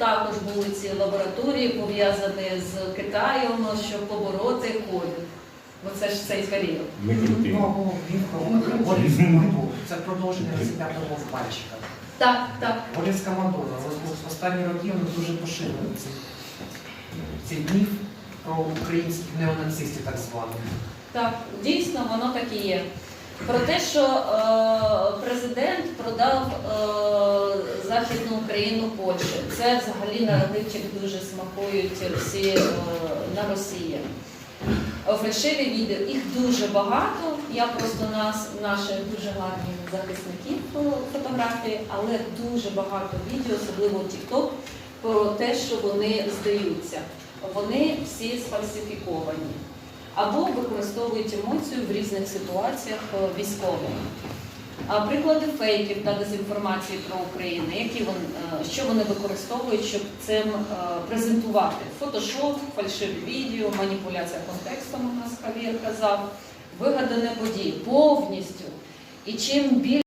також були ці лабораторії пов'язані з Китаєм, щоб побороти ковід. Бо це ж цей період. Ми. Ну, Командор. Це продовження розглядного пальчика. Так, так. Тобто Борис В останні роки вони дуже поширені. Ці, ці міф про українських неонацистів так званих. Так, дійсно, воно так і є. Про те, що е, президент продав е, Західну Україну Польщі. Це взагалі на рибчик дуже смакують всі е, на Росії. Фальшиві відео, їх дуже багато. Я просто нас, наші дуже гарні захисники фо- фотографії, але дуже багато відео, особливо TikTok, про те, що вони здаються. Вони всі сфальсифіковані або використовують емоцію в різних ситуаціях е, військових. Приклади фейків та дезінформації про Україну, які вони, е, що вони використовують, щоб цим е, презентувати? Фотошоп, фальшиві відео, маніпуляція контекстом, у нас Хавір казав, вигадане події повністю. І чим більше